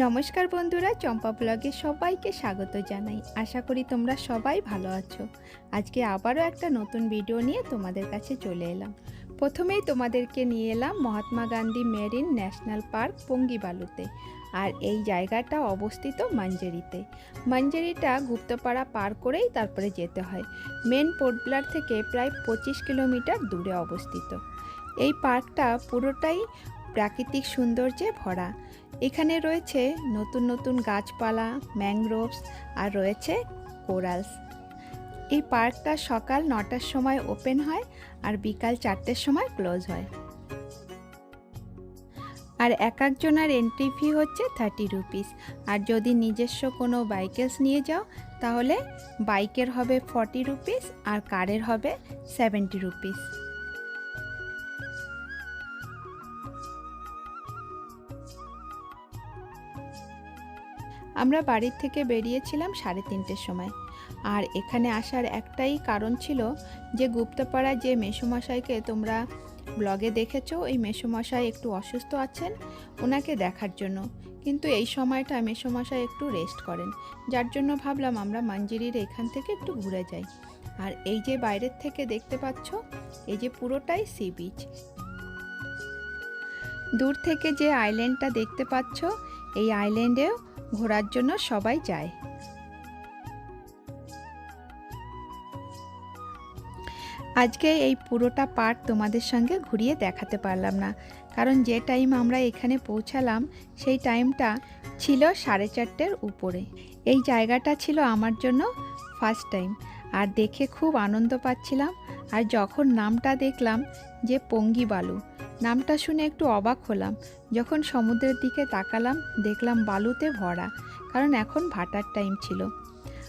নমস্কার বন্ধুরা, চম্পা ব্লগে সবাইকে স্বাগত জানাই। আশা করি তোমরা সবাই ভালো আছো। আজকে আবারও একটা নতুন ভিডিও নিয়ে তোমাদের কাছে চলে এলাম। প্রথমেই তোমাদেরকে নিয়ে এলাম Mahatma Gandhi marine national park পঙ্গিবালুতে আর এই জায়গাটা অবস্থিত মাঞ্জেরিতে। মাঞ্জেরিটা গুপ্তপাড়া পার করেই তারপরে যেতে হয়। মেন পোর্টব্লার থেকে প্রায় পঁচিশ কিলোমিটার দূরে অবস্থিত। এই পার্কটা পুরোটাই প্রাকৃতিক সৌন্দর্যে ভরা। এখানে রয়েছে নতুন নতুন গাছপালা ম্যাংগ্রোভস আর রয়েছে কোরালস। এই পার্কটা সকাল নটার সময় ওপেন হয় আর বিকাল চারটের সময় ক্লোজ হয়। আর এক একজনের এন্ট্রি ফি হচ্ছে থার্টি রুপিস। আর যদি নিজস্ব কোনো বাইকেলস নিয়ে যাও, তাহলে বাইকের হবে ফর্টি রুপিস আর কারের হবে সেভেন্টি রুপিস। আমরা বাড়ির থেকে বেরিয়েছিলাম সাড়ে তিনটের সময়। আর এখানে আসার একটাই কারণ ছিল যে গুপ্তপাড়ায় যে মেসুমশাইকে তোমরা ব্লগে দেখেছ এই মেসোমশাই একটু অসুস্থ আছেন ওনাকে দেখার জন্য। কিন্তু এই সময়টা মেসোমশাই একটু রেস্ট করেন। যার জন্য ভাবলাম আমরা মঞ্জিরির এখান থেকে একটু ঘুরে যাই। আর এই যে বাইরের থেকে দেখতে পাচ্ছ, এই যে পুরোটাই সি বিচ দূর থেকে যে আইল্যান্ডটা দেখতে পাচ্ছ এই আইল্যান্ডেও ঘোরার জন্য সবাই যায়। আজকে এই পুরোটা পার্ট তোমাদের সঙ্গে ঘুরিয়ে দেখাতে পারলাম না। কারণ যে টাইম আমরা এখানে পৌঁছালাম, সেই টাইমটা ছিল সাড়ে চারটের উপরে। এই জায়গাটা ছিল আমার জন্য ফার্স্ট টাইম। আর দেখে খুব আনন্দ পাচ্ছিলাম। আর যখন নামটা দেখলাম যে পঙ্গি বালু নামটা শুনে একটু অবাক হলাম। যখন সমুদ্রের দিকে তাকালাম, দেখলাম বালুতে ভরা, কারণ এখন ভাটার টাইম ছিল।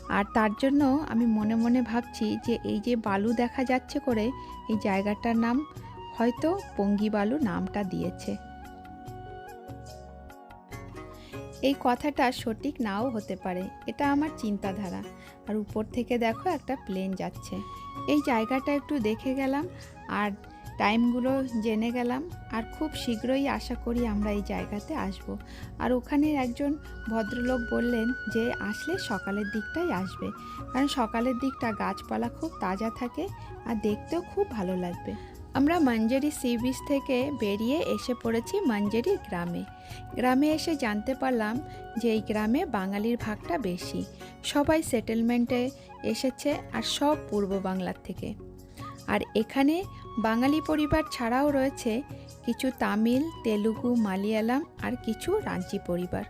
আর তার জন্য আমি মনে মনে ভাবছি যে এই যে বালু দেখা যাচ্ছে করে, এই জায়গাটার নাম হয়তো পঙ্গি বালু নামটা দিয়েছে। এই কথাটা সঠিক নাও হতে পারে, এটা আমার চিন্তাধারা। আর উপর থেকে দেখো একটা প্লেন যাচ্ছে। এই জায়গাটা একটু দেখে গেলাম, আর টাইমগুলো জেনে গেলাম আর খুব শীঘ্রই আশা করি আমরা এই জায়গাতে আসব। আর ওখানের একজন ভদ্রলোক বললেন যে আসলে সকালের দিকটাই আসবে, কারণ সকালের দিকটা গাছপালা খুব তাজা থাকে আর দেখতেও খুব ভালো লাগবে। আমরা মঞ্জেরি সি বিচ থেকে বেরিয়ে এসে পড়েছি মঞ্জেরি গ্রামে। গ্রামে এসে জানতে পারলাম যে এই গ্রামে বাঙালির ভাগটা বেশি। সবাই সেটেলমেন্টে এসেছে আর সব পূর্ব বাংলার থেকে। আর এখানে বাঙালি পরিবার ছাড়াও রয়েছে কিছু তামিল, তেলুগু, মালিয়ালাম আর কিছু রাঞ্চি পরিবার।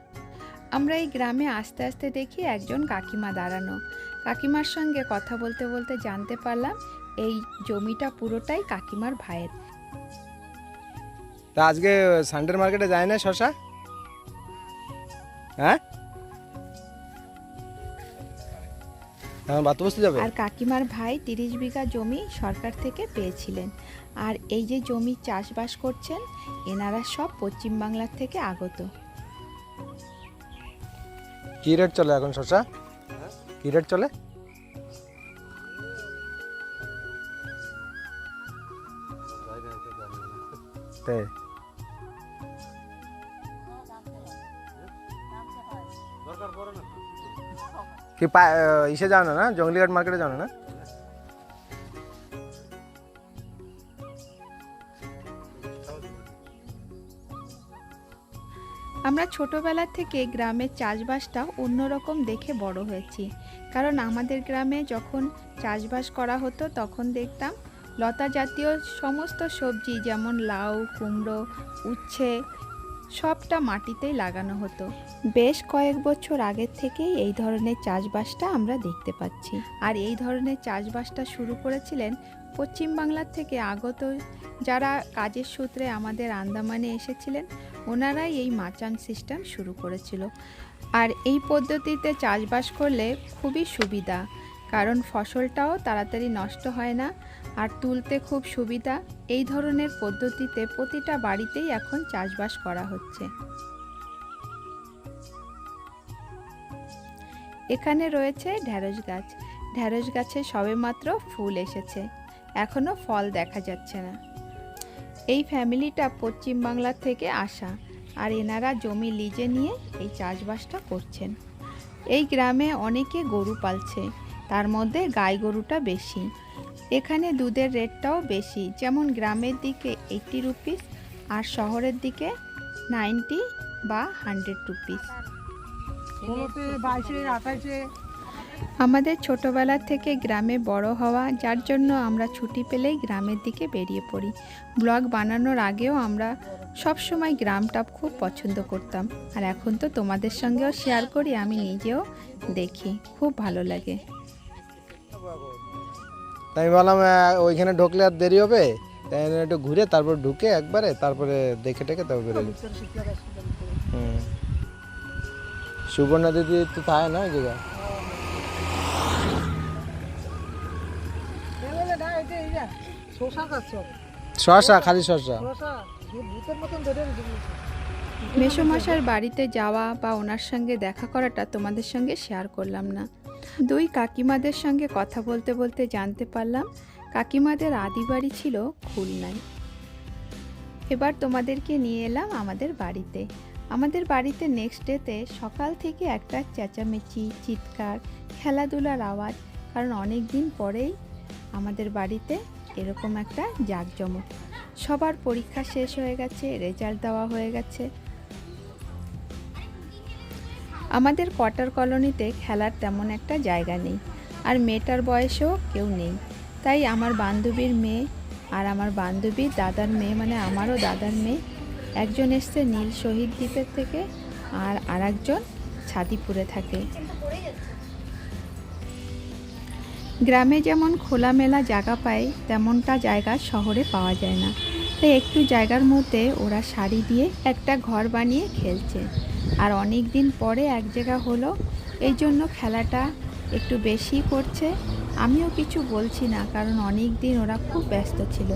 আমরা এই গ্রামে আস্তে আস্তে দেখি একজন কাকিমা দাঁড়ানো। কাকিমার সঙ্গে কথা বলতে বলতে জানতে পারলাম এই জমিটা পুরোটাই কাকিমার ভাইয়ের। তা আজকে সানডে মার্কেটে যায় না শশা? হ্যাঁ? বসতে যাবে? আর কাকিমার ভাই তিরিশ বিঘা জমি সরকার থেকে পেয়েছিলেন। আর এই যে জমি চাষবাস করছেন এনারা সব পশ্চিমবাংলার থেকে আগত। কি রেট চলে এখন শশা? কি রেট চলে? তাই। কি ইসে যাও না? না জঙ্গলিঘাট মার্কেটে যাও না? আমরা ছোটবেলা থেকে গ্রামের চাষবাসটা অন্যরকম দেখে বড় হয়েছি। কারণ আমাদের গ্রামে যখন চাষবাস করা হতো, তখন দেখতাম লতা জাতীয় সমস্ত সবজি যেমন লাউ, কুমড়ো, উচ্ছে সবটা মাটিতেই লাগানো হতো। বেশ কয়েক বছর আগের থেকেই এই ধরনের চাষবাসটা আমরা দেখতে পাচ্ছি। আর এই ধরনের চাষবাসটা শুরু করেছিলেন পশ্চিমবাংলার থেকে আগত যারা কাজের সূত্রে আমাদের আন্দামানে এসেছিলেন, ওনারাই এই মাচান সিস্টেম শুরু করেছিল। আর এই পদ্ধতিতে চাষবাস করলে খুবই সুবিধা, কারণ ফসলটাও তাড়াতাড়ি নষ্ট হয় না। আর তুলতে খুব সুবিধা, এই ধরনের পদ্ধতিতে প্রতিটা বাড়িতেই এখন চাষবাস করা হচ্ছে। এখানে রয়েছে ঢ্যাঁড়স গাছ। ঢ্যাঁড়স গাছে সবেমাত্র ফুল এসেছে। এখনও ফল দেখা যাচ্ছে না। এই ফ্যামিলিটা পশ্চিমবাংলা থেকে আসা আর এনারা জমি লিজে নিয়ে এই চাষবাসটা করছেন। এই গ্রামে অনেকে গরু পালছে, তার মধ্যে গাই গরুটা বেশি। এখানে দুধের রেটটাও বেশি যেমন গ্রামের দিকে এইটি রুপিস আর শহরের দিকে নাইনটি বা হান্ড্রেড রুপিস আমাদের ছোটবেলা থেকে গ্রামে বড় হওয়া যার জন্য আমরা ছুটি পেলেই গ্রামের দিকে বেরিয়ে পড়ি। ব্লগ বানানোর আগেও আমরা সব সময় গ্রামটা খুব পছন্দ করতাম। আর এখন তো তোমাদের সঙ্গেও শেয়ার করি আমি নিজেও দেখি খুব ভালো লাগে। তাই আমি বললাম ওইখানে ঢুকলে আর দেরি হবে? তাই একটু ঘুরে তারপর ঢুকে একবারে তারপরে দেখে টেকে তারপর বেরোবি হুম। সুবর্ণা দিদি তো থাকে না ওই জায়গায় শশা, খালি। মেসোমশার বাড়িতে যাওয়া বা ওনার সঙ্গে দেখা করাটা তোমাদের সঙ্গে শেয়ার করলাম না। দুই কাকিমাদের সঙ্গে কথা বলতে বলতে জানতে পারলাম, কাকিমাদের আদি বাড়ি ছিল খুলনায়। এবার তোমাদেরকে নিয়ে এলাম আমাদের বাড়িতে। আমাদের বাড়িতে নেক্সট ডেতে সকাল থেকে একটা চেঁচামেচি, চিৎকার, খেলাধুলার আওয়াজ, কারণ অনেক দিন পরেই আমাদের বাড়িতে এরকম একটা জাঁকজমক। সবার পরীক্ষা শেষ হয়ে গেছে রেজাল্ট দেওয়া হয়ে গেছে। আমাদের কোয়ার্টার কলোনিতে খেলার তেমন একটা জায়গা নেই, আর মেয়েটার বয়সেও কেউ নেই। তাই আমার বান্ধবীর মেয়ে আর আমার বান্ধবীর দাদার মেয়ে মানে আমারও দাদার মেয়ে, একজন এসছে নীল শহীদ দ্বীপের থেকে আর আরেকজন ছাদিপুরে থাকে। গ্রামে যেমন খোলামেলা জায়গা পায়, তেমনটা জায়গা শহরে পাওয়া যায় না। তাই একটু জায়গার মধ্যে ওরা শাড়ি দিয়ে একটা ঘর বানিয়ে খেলছে। আর অনেক দিন পরে এক জায়গা হলো। এই জন্য খেলাটা একটু বেশি করছে। আমিও কিছু বলছি না, কারণ অনেক দিন ওরা খুব ব্যস্ত ছিল।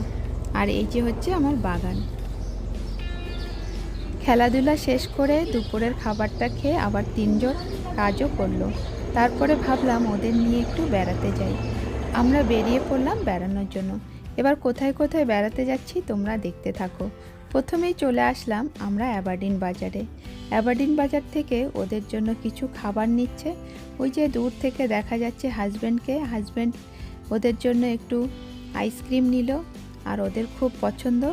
আর এই যে হচ্ছে আমার বাগান। খেলাধুলা শেষ করে দুপুরের খাবারটা খেয়ে আবার তিনজন কাজও করল। তারপরে ভাবলাম ওদের নিয়ে একটু বেড়াতে যাই। আমরা বেরিয়ে পড়লাম বেড়ানোর জন্য। এবার কোথায় কোথায় বেড়াতে যাচ্ছি তোমরা দেখতে থাকো। প্রথমেই চলে আসলাম আমরা অ্যাবার্ডিন বাজারে। অ্যাবার্ডিন বাজার থেকে ওদের জন্য কিছু খাবার নিচ্ছে। ওই যে দূর থেকে দেখা যাচ্ছে হাজব্যান্ডকে হাজব্যান্ড ওদের জন্য একটু আইসক্রিম নিল আর ওদের খুব পছন্দ।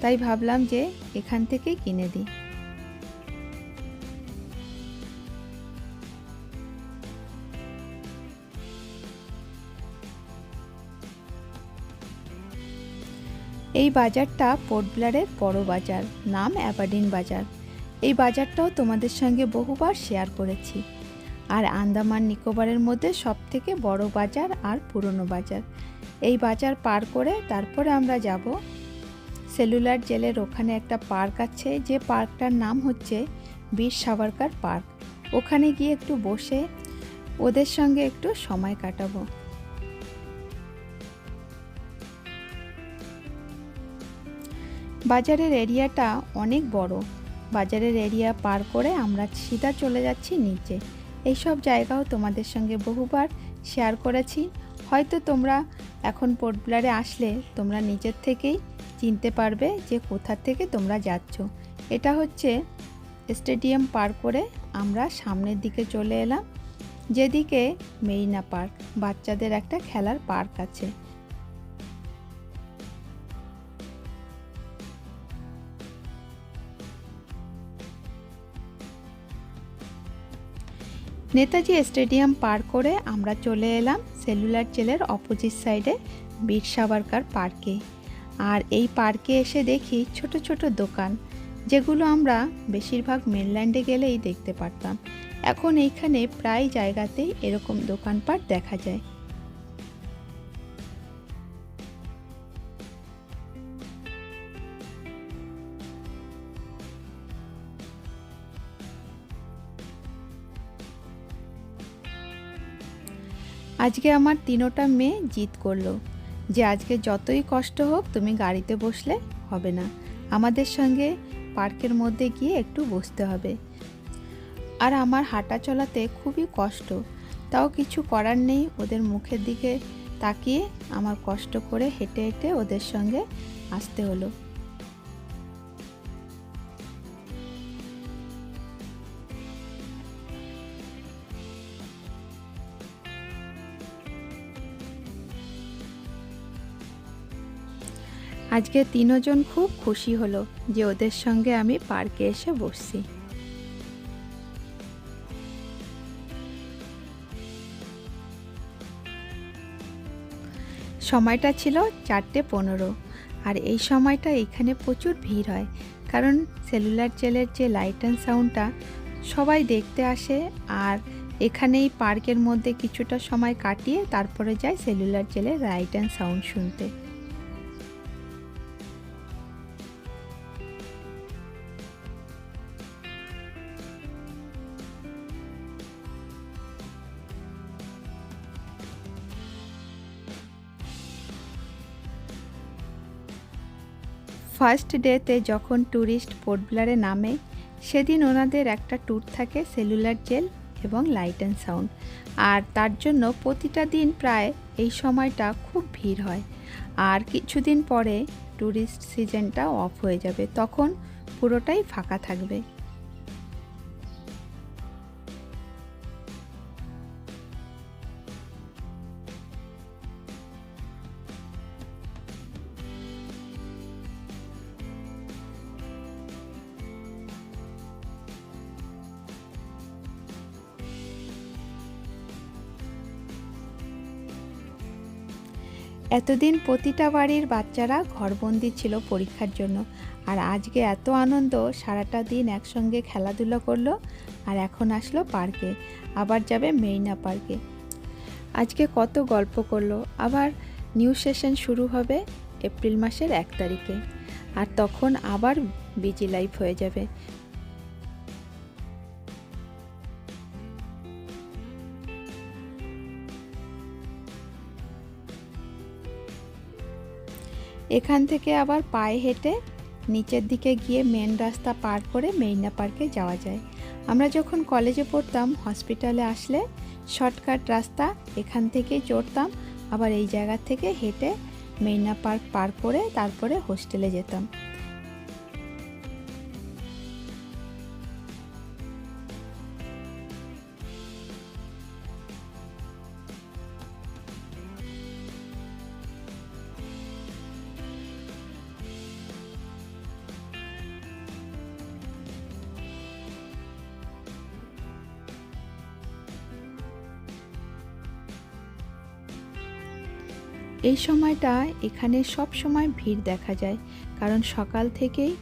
তাই ভাবলাম যে এখান থেকেই কিনে দিই। এই বাজারটা পোর্টব্লারের বড় বাজার, নাম অ্যাবার্ডিন বাজার। এই বাজারটাও তোমাদের সঙ্গে বহুবার শেয়ার করেছি। আর আন্দামান নিকোবরের মধ্যে সব থেকে বড় বাজার আর পুরনো বাজার। এই বাজার পার করে তারপরে আমরা যাব সেলুলার জেলের ওখানে একটা পার্ক আছে, যে পার্কটার নাম হচ্ছে বীর সাভারকার পার্ক। ওখানে গিয়ে একটু বসে ওদের সঙ্গে একটু সময় কাটাবো। বাজারের এরিয়াটা অনেক বড়। বাজারের এরিয়া পার করে আমরা সিধা চলে যাচ্ছি নিচে। এইসব জায়গাও তোমাদের সঙ্গে বহুবার শেয়ার করেছি। হয়তো তোমরা এখন পোর্টব্লারে আসলে তোমরা নিজের থেকেই চিনতে পারবে যে কোথা থেকে তোমরা যাচ্ছ। এটা হচ্ছে স্টেডিয়াম পার করে আমরা সামনের দিকে চলে এলাম। যেদিকে মেরিনা পার্ক, বাচ্চাদের একটা খেলার পার্ক আছে। নেতাজি স্টেডিয়াম পার করে আমরা চলে এলাম সেলুলার জেলের অপোজিট সাইডে বীর সাবারকার পার্কে। আর এই পার্কে এসে দেখি ছোট ছোট দোকান, যেগুলো আমরা বেশিরভাগ মেনল্যান্ডে গেলেই দেখতে পারতাম। এখন এইখানে প্রায় জায়গাতেই এরকম দোকানপাট দেখা যায়। আজকে আমার তিনোটা মেয়ে জিত করল। যে আজকে যতই কষ্ট হোক তুমি গাড়িতে বসলে হবে না। আমাদের সঙ্গে পার্কের মধ্যে গিয়ে একটু বসতে হবে। আর আমার হাঁটা চলাতে খুবই কষ্ট। তাও কিছু করার নেই, ওদের মুখের দিকে তাকিয়ে আমার কষ্ট করে হেঁটে হেঁটে ওদের সঙ্গে আসতে হলো। আজকে তিনজন খুব খুশি হলো যে ওদের সঙ্গে আমি পার্কে এসে বসছি। সময়টা ছিল চারটে পনেরো, আর এই সময়টা এখানে প্রচুর ভিড় হয়, কারণ সেলুলার জেলের যে লাইট অ্যান্ড সাউন্ডটা সবাই দেখতে আসে, আর এখানেই পার্কের মধ্যে কিছুটা সময় কাটিয়ে তারপরে যায় সেলুলার জেলের লাইট অ্যান্ড সাউন্ড শুনতে। ফার্স্ট ডেতে যখন ট্যুরিস্ট পোর্টব্লারে নামে, সেদিন ওনাদের একটা ট্যুর থাকে সেলুলার জেল এবং লাইট অ্যান্ড সাউন্ড। আর তার জন্য প্রতিটা দিন প্রায় এই সময়টা খুব ভিড় হয়। আর কিছুদিন পরে ট্যুরিস্ট সিজনটা অফ হয়ে যাবে, তখন পুরোটাই ফাঁকা থাকবে। এতদিন প্রতিটা বাড়ির বাচ্চারা ঘরবন্দি ছিল পরীক্ষার জন্য। আর আজকে এত আনন্দ, সারাটা দিন একসঙ্গে খেলাধুলো করল আর এখন আসলো পার্কে, আবার যাবে মেরিনা পার্কে। আজকে কত গল্প করল, আবার নিউ সেশন শুরু হবে এপ্রিল মাসের এক তারিখে। আর তখন আবার বিজি লাইফ হয়ে যাবে। এখান থেকে আবার পায়ে হেঁটে নিচের দিকে গিয়ে মেন রাস্তা পার করে মেরিনা পার্কে যাওয়া যায়। আমরা যখন কলেজে পড়তাম হসপিটালে আসলে শর্টকাট রাস্তা, এখান থেকেই চড়তাম, আবার এই জায়গা থেকে হেঁটে মেরিনা পার্ক পার করে তারপরে হোস্টেলে যেতাম। এই সময়টা এখানে সব সময় ভিড় দেখা যায়, কারণ সকাল থেকেই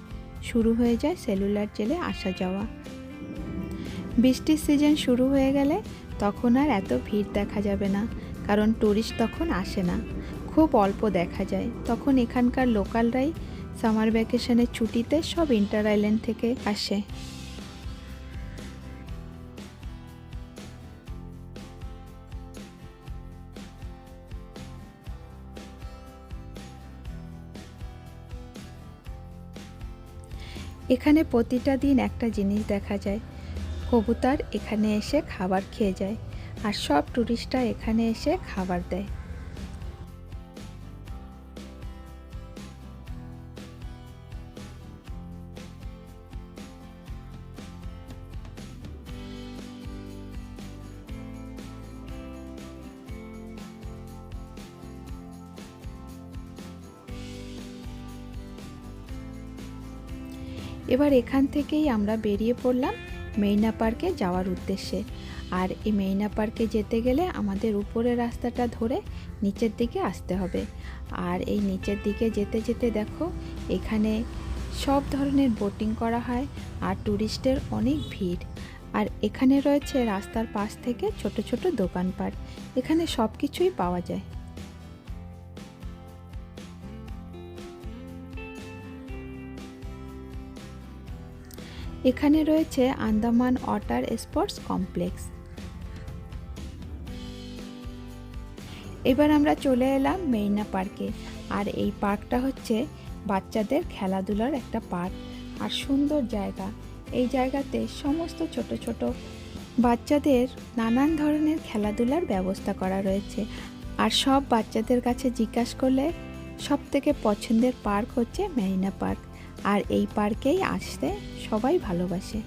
শুরু হয়ে যায় সেলুলার জেলে আসা যাওয়া। বৃষ্টির সিজন শুরু হয়ে গেলে তখন আর এত ভিড় দেখা যাবে না, কারণ ট্যুরিস্ট তখন আসে না। খুব অল্প দেখা যায়। তখন এখানকার লোকালরাই সামার ভ্যাকেশনের ছুটিতে সব ইন্টার আইল্যান্ড থেকে আসে। এখানে প্রতিটা দিন একটা জিনিস দেখা যায়। কবুতর এখানে এসে খাবার খেয়ে যায়। আর সব টুরিস্টরা এখানে এসে খাবার দেয়। এবার এখান থেকেই আমরা বেরিয়ে পড়লাম মেইনা পার্কে যাওয়ার উদ্দেশ্যে। আর এই মেইনা পার্কে যেতে গেলে আমাদের উপরের রাস্তাটা ধরে নিচের দিকে আসতে হবে। আর এই নিচের দিকে যেতে যেতে দেখো, এখানে সব ধরনের বোটিং করা হয় আর ট্যুরিস্টের অনেক ভিড়। আর এখানে রয়েছে রাস্তার পাশ থেকে ছোট ছোট দোকানপাট। এখানে সব কিছুই পাওয়া যায়। এখানে রয়েছে আন্দামান ওয়াটার স্পোর্টস কমপ্লেক্স। এবার আমরা চলে এলাম মেরিনা পার্কে, আর এই পার্কটা হচ্ছে বাচ্চাদের খেলাধুলার একটা পার্ক, আর সুন্দর জায়গা। এই জায়গাতে সমস্ত ছোট ছোট বাচ্চাদের নানান ধরনের খেলাধুলার ব্যবস্থা করা রয়েছে, আর সব বাচ্চাদের কাছে জিজ্ঞাসা করলে সব থেকে পছন্দের পার্ক হচ্ছে মেরিনা পার্ক। আর এই পার্কেই আসতে সবাই ভালোবাসে।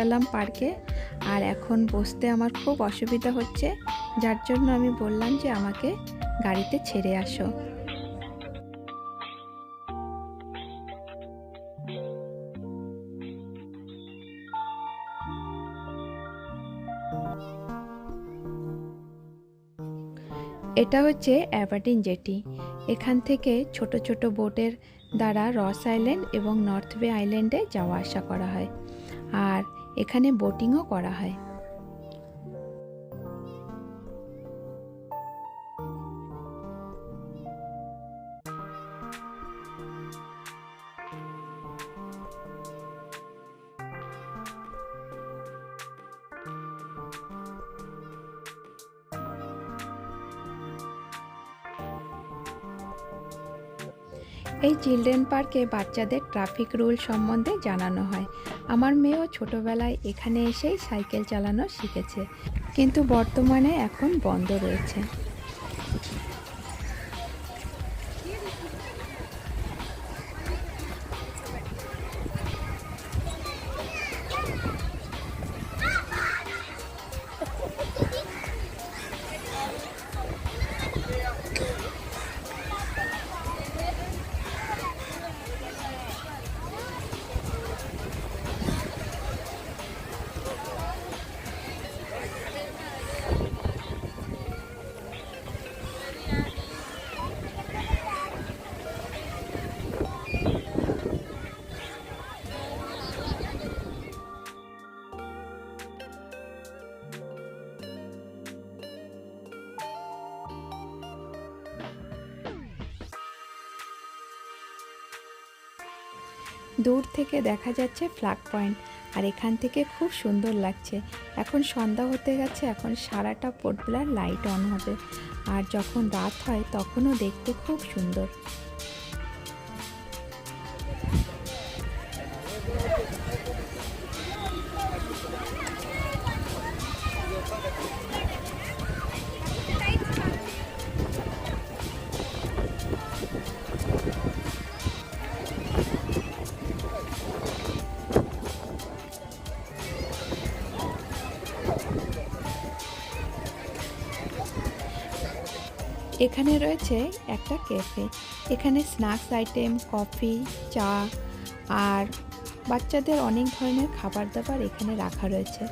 কাটালাম পার্কে আর এখন বসতে আমার খুব অসুবিধা হচ্ছে, যার জন্য আমি বললাম যে আমাকে গাড়িতে ছেড়ে আসো। এটা হচ্ছে অ্যাবার্ডিন জেটি। এখান থেকে ছোট ছোট বোটের দ্বারা রস আইল্যান্ড এবং নর্থ বে আইল্যান্ডে যাওয়া আসা করা হয়। এখানে বোটিংও করা হয়। এই চিলড্রেন পার্কে বাচ্চাদের ট্রাফিক রুল সম্বন্ধে জানানো হয়। আমার মেয়েও ছোটোবেলায় এখানে এসেই সাইকেল চালানো শিখেছে কিন্তু বর্তমানে এখন বন্ধ রয়েছে। দূর থেকে দেখা যাচ্ছে ফ্ল্যাগ পয়েন্ট আর এখান থেকে খুব সুন্দর লাগছে। এখন সন্ধ্যা হতে গেছে এখন সারাটা পোর্টবেলার লাইট অন হবে, আর যখন রাত হয় তখনও দেখতে খুব সুন্দর। এখানে রয়েছে একটা ক্যাফে এখানে স্ন্যাক্স আইটেম কফি চা আর বাচ্চাদের অনেক ধরনের খাবার দাবার এখানে রাখা রয়েছে।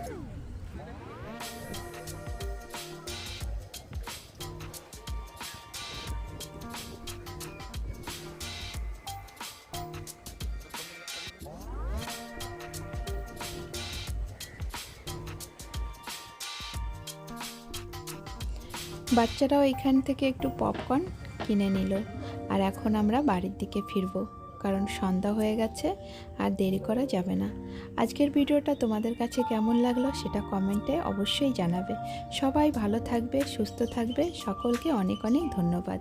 বাচ্চারাও এখান থেকে একটু পপকর্ন কিনে নিল। আর এখন আমরা বাড়ির দিকে ফিরব, কারণ সন্ধ্যা হয়ে গেছে আর দেরি করা যাবে না। আজকের ভিডিওটা তোমাদের কাছে কেমন লাগল সেটা কমেন্টে অবশ্যই জানাবে। সবাই ভালো থাকবে, সুস্থ থাকবে। সকলকে অনেক অনেক ধন্যবাদ।